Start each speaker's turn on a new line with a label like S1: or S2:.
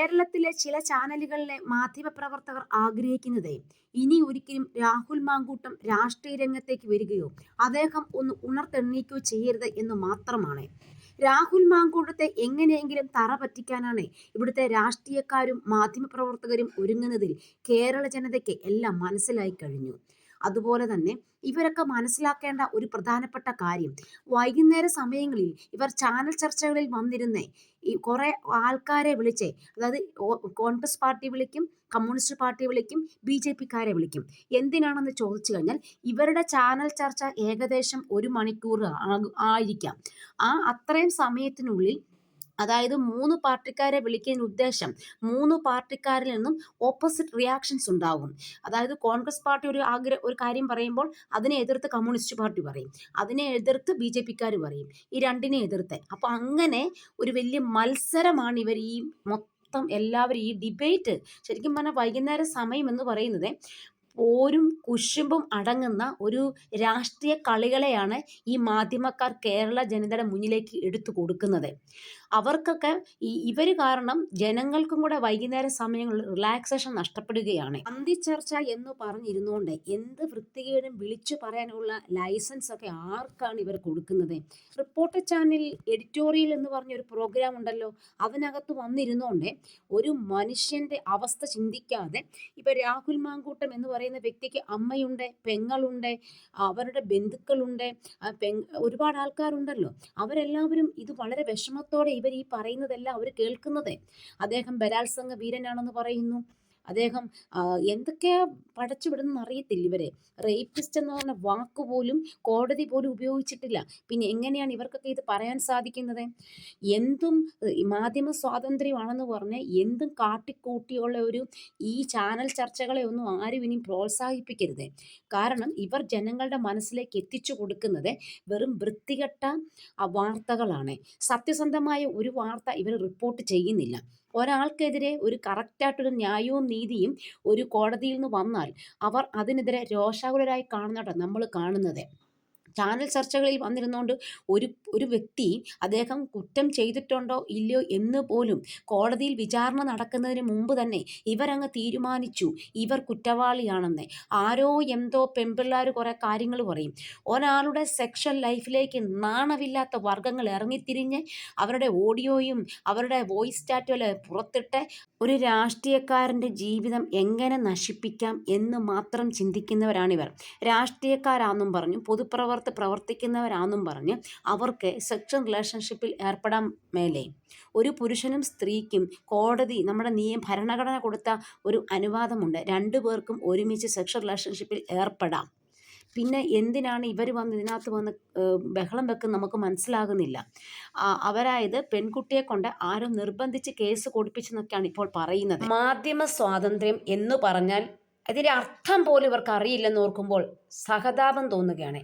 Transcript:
S1: കേരളത്തിലെ ചില ചാനലുകളിലെ മാധ്യമപ്രവർത്തകർ ആഗ്രഹിക്കുന്നത് ഇനി ഒരിക്കലും രാഹുൽ മാങ്കൂട്ടം രാഷ്ട്രീയ രംഗത്തേക്ക് വരികയോ അദ്ദേഹം ഒന്ന് ഉണർത്തെണ്ണീക്കുകയോ ചെയ്യരുത് എന്ന് മാത്രമാണ്. രാഹുൽ മാങ്കൂട്ടത്തെ എങ്ങനെയെങ്കിലും തറ പറ്റിക്കാനാണ് ഇവിടുത്തെ രാഷ്ട്രീയക്കാരും മാധ്യമപ്രവർത്തകരും ഒരുങ്ങുന്നതിൽ കേരള ജനതയ്ക്ക് എല്ലാം മനസ്സിലായി കഴിഞ്ഞു. അതുപോലെ തന്നെ ഇവരൊക്കെ മനസ്സിലാക്കേണ്ട ഒരു പ്രധാനപ്പെട്ട കാര്യം വൈകുന്നേര സമയങ്ങളിൽ ഇവർ ചാനൽ ചർച്ചകളിൽ വന്നിരുന്ന ഈ കുറെ ആൾക്കാരെ വിളിച്ചേ അതായത് കോൺഗ്രസ് പാർട്ടി വിളിക്കും കമ്മ്യൂണിസ്റ്റ് പാർട്ടി വിളിക്കും ബി ജെ പിക്കാരെ വിളിക്കും. എന്തിനാണെന്ന് ചോദിച്ചു കഴിഞ്ഞാൽ ഇവരുടെ ചാനൽ ചർച്ച ഏകദേശം ഒരു മണിക്കൂർ ആയിരിക്കാം. ആ അത്രയും സമയത്തിനുള്ളിൽ അതായത് മൂന്ന് പാർട്ടിക്കാരെ വിളിക്കുന്ന ഉദ്ദേശം മൂന്ന് പാർട്ടിക്കാരിൽ നിന്നും ഓപ്പോസിറ്റ് റിയാക്ഷൻസ് ഉണ്ടാകും അതായത് കോൺഗ്രസ് പാർട്ടി ഒരു ആഗ്രഹ ഒരു കാര്യം പറയുമ്പോൾ അതിനെ എതിർത്ത് കമ്മ്യൂണിസ്റ്റ് പാർട്ടി പറയും. അതിനെ എതിർത്ത് ബി ജെ പിക്കാർ പറയും. ഈ രണ്ടിനെ എതിർത്ത്. അപ്പോൾ അങ്ങനെ ഒരു വലിയ മത്സരമാണ് ഇവർ ഈ മൊത്തം എല്ലാവരും ഈ ഡിബേറ്റ് ശരിക്കും പറഞ്ഞാൽ വൈകുന്നേര സമയം എന്ന് പറയുന്നത് പോരും കുശുമ്പും അടങ്ങുന്ന ഒരു രാഷ്ട്രീയ കളികളെയാണ് ഈ മാധ്യമക്കാർ കേരള ജനതയുടെ മുന്നിലേക്ക് എടുത്തു കൊടുക്കുന്നത്. അവർക്കൊക്കെ ഈ ഇവർ കാരണം ജനങ്ങൾക്കും കൂടെ വൈകുന്നേര സമയങ്ങളിൽ റിലാക്സേഷൻ നഷ്ടപ്പെടുകയാണ്. ചർച്ച എന്ന് പറഞ്ഞിരുന്നുകൊണ്ട് എന്ത് വൃത്തികേടും വിളിച്ചു പറയാനുള്ള ലൈസൻസ് ഒക്കെ ആർക്കാണ് ഇവർ കൊടുക്കുന്നത്? റിപ്പോർട്ടർ ചാനൽ എഡിറ്റോറിയൽ എന്ന് പറഞ്ഞൊരു പ്രോഗ്രാം ഉണ്ടല്ലോ അതിനകത്ത് വന്നിരുന്നുകൊണ്ട് ഒരു മനുഷ്യന്റെ അവസ്ഥ ചിന്തിക്കാതെ ഇപ്പം രാഹുൽ മാങ്കൂട്ടം എന്ന് പറയുന്ന വ്യക്തിക്ക് അമ്മയുണ്ട് പെങ്ങളുണ്ട് അവരുടെ ബന്ധുക്കളുണ്ട് ഒരുപാട് ആൾക്കാരുണ്ടല്ലോ. അവരെല്ലാവരും ഇത് വളരെ വിഷമത്തോടെ ഇവർ ഈ പറയുന്നതെല്ലാം അവർ കേൾക്കുന്നത്. അദ്ദേഹം ബലാത്സംഗ വീരനാണെന്ന് പറയുന്നു. അദ്ദേഹം എന്തൊക്കെയാ പടച്ചു വിടുന്ന അറിയത്തില്ല ഇവരെ. റേപ്പിസ്റ്റ് എന്ന് പറഞ്ഞ വാക്ക് പോലും കോടതി പോലും ഉപയോഗിച്ചിട്ടില്ല. പിന്നെ എങ്ങനെയാണ് ഇവർക്കൊക്കെ ഇത് പറയാൻ സാധിക്കുന്നത്? എന്തും മാധ്യമ സ്വാതന്ത്ര്യമാണെന്ന് പറഞ്ഞ് എന്തും കാട്ടിക്കൂട്ടിയുള്ള ഒരു ഈ ചാനൽ ചർച്ചകളെ ഒന്നും ആരും ഇനി പ്രോത്സാഹിപ്പിക്കരുത്. കാരണം ഇവർ ജനങ്ങളുടെ മനസ്സിലേക്ക് എത്തിച്ചു കൊടുക്കുന്നത് വെറും വൃത്തികെട്ട വാർത്തകളാണ്. സത്യസന്ധമായ ഒരു വാർത്ത ഇവർ റിപ്പോർട്ട് ചെയ്യുന്നില്ല. ഒരാൾക്കെതിരെ ഒരു കറക്റ്റായിട്ടൊരു ന്യായവും നീതിയും ഒരു കോടതിയിൽ നിന്ന് വന്നാൽ അവർ അതിനെതിരെ രോഷാകുലരായി കാണുന്നതാണ് നമ്മൾ കാണുന്നത്. ചാനൽ ചർച്ചകളിൽ വന്നിരുന്നുകൊണ്ട് ഒരു ഒരു വ്യക്തി അദ്ദേഹം കുറ്റം ചെയ്തിട്ടുണ്ടോ ഇല്ലയോ എന്ന് പോലും കോടതിയിൽ വിചാരണ നടക്കുന്നതിന് മുമ്പ് തന്നെ ഇവരങ്ങ് തീരുമാനിച്ചു. ഇവർ കുറ്റവാളിയാണെന്ന്. ആരോ എന്തോ പെമ്പിള്ളാർ കുറേ കാര്യങ്ങൾ പറയും. ഒരാളുടെ സെക്ഷൽ ലൈഫിലേക്ക് നാണമില്ലാത്ത വർഗങ്ങൾ ഇറങ്ങിത്തിരിഞ്ഞ് അവരുടെ ഓഡിയോയും അവരുടെ വോയിസ് ചാറ്റുകൾ പുറത്തിട്ട് ഒരു രാഷ്ട്രീയക്കാരന്റെ ജീവിതം എങ്ങനെ നശിപ്പിക്കാം എന്ന് മാത്രം ചിന്തിക്കുന്നവരാണിവർ. രാഷ്ട്രീയക്കാരാണെന്നും പറഞ്ഞു പൊതുപ്രവർത്തി പ്രവർത്തിക്കുന്നവരാണെന്നും പറഞ്ഞ് അവർക്ക് സെക്ഷൽ റിലേഷൻഷിപ്പിൽ ഏർപ്പെടാൻ മേലെ. ഒരു പുരുഷനും സ്ത്രീക്കും കോടതി നമ്മുടെ നിയമ ഭരണഘടന കൊടുത്ത ഒരു അനുവാദമുണ്ട്. രണ്ടു പേർക്കും ഒരുമിച്ച് സെക്ഷൽ റിലേഷൻഷിപ്പിൽ ഏർപ്പെടാം. പിന്നെ എന്തിനാണ് ഇവർ വന്ന് ഇതിനകത്ത് വന്ന് ബഹളം വെക്കുന്ന നമുക്ക് മനസ്സിലാകുന്നില്ല. അവരായത് പെൺകുട്ടിയെ കൊണ്ട് ആരും നിർബന്ധിച്ച് കേസ് കൊടുപ്പിച്ചെന്നൊക്കെയാണ് ഇപ്പോൾ പറയുന്നത്. മാധ്യമ സ്വാതന്ത്ര്യം എന്ന് പറഞ്ഞാൽ അതിന്റെ അർത്ഥം പോലും ഇവർക്ക് അറിയില്ലെന്ന് ഓർക്കുമ്പോൾ സഹതാപം തോന്നുകയാണ്.